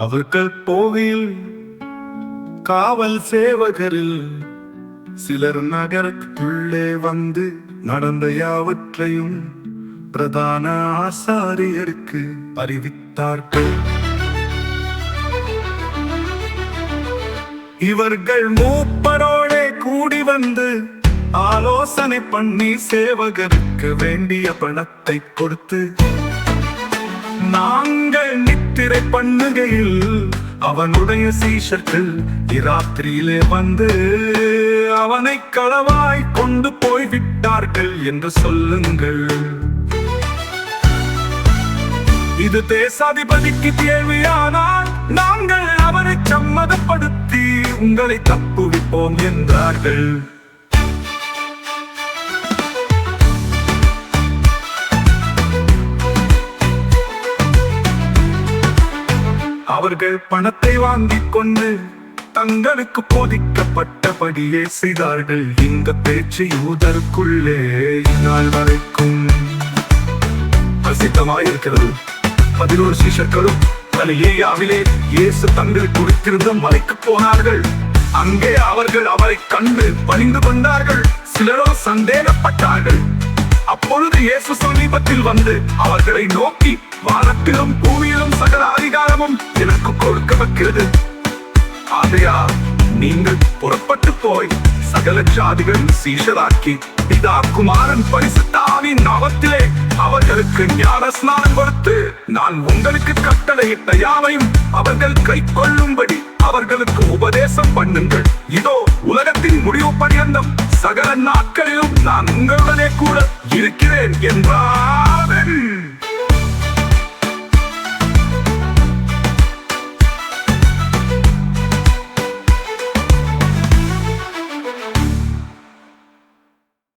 அவர்கள் போகையில் காவல் சேவகரில் சிலர் நகரத்துள்ளே வந்து நடந்த யாவற்றையும் பிரதான ஆசாரியருக்கு அறிவித்தார்கள். இவர்கள் மூப்பரோடே கூடி வந்து ஆலோசனை பண்ணி சேவகருக்கு வேண்டிய பணத்தை கொடுத்து நாங்கள் நித்திரை பண்ணுகையில் அவனுடைய சீஷர்கள் இராத்திரியிலே வந்து அவனை களவாய் கொண்டு போய் விட்டார்கள் என்று சொல்லுங்கள். இது தேசாதிபதிக்கு தேவையானால் நாங்கள் அவரை சம்மதப்படுத்தி உங்களை தப்புவிப்போம் என்றார்கள். அவர்கள் பணத்தை வாங்கிக் கொண்டு தங்களுக்கு போதிக்கப்பட்டபடியே செய்தார்கள். இந்த பேச்சு யூதருக்குள்ளே இந்நாள் வரைக்கும் பிரசித்தமாயிருக்கிறது. பதினோரு சிஷர்களும் கலிலேயாவிலே இயேசு தங்கள் குறித்திருந்த மலைக்கு போனார்கள். அங்கே அவர்கள் அவரை கண்டு பணிந்து கொண்டார்கள். சிலரோ சந்தேகப்பட்டார்கள். அப்பொழுது இயேசு சமீபத்தில் வந்து அவர்களை நோக்கி வானத்திலும் பூமியிலும் சகல அதிகாரமும் எனக்கு கொடுக்கப்படுகிறது ஆகையா நீங்கள் புறப்பட்டு போய் சகல ஜாதிகளும் சீஷராக்கி பிதா குமாரன் பரிசுத்தாவின் நாமத்திலே அவர்களுக்கு ஞான ஸ்நானம் கொடுத்து நான் உங்களுக்கு கட்டளையிட்ட யாவையும் அவர்கள் கை கொள்ளும்படி அவர்களுக்கு உபதேசம் பண்ணுங்கள். இதோ உலகத்தின் முடிவு பரியந்தம். சகல நாட்களிலும் நான் உங்கள்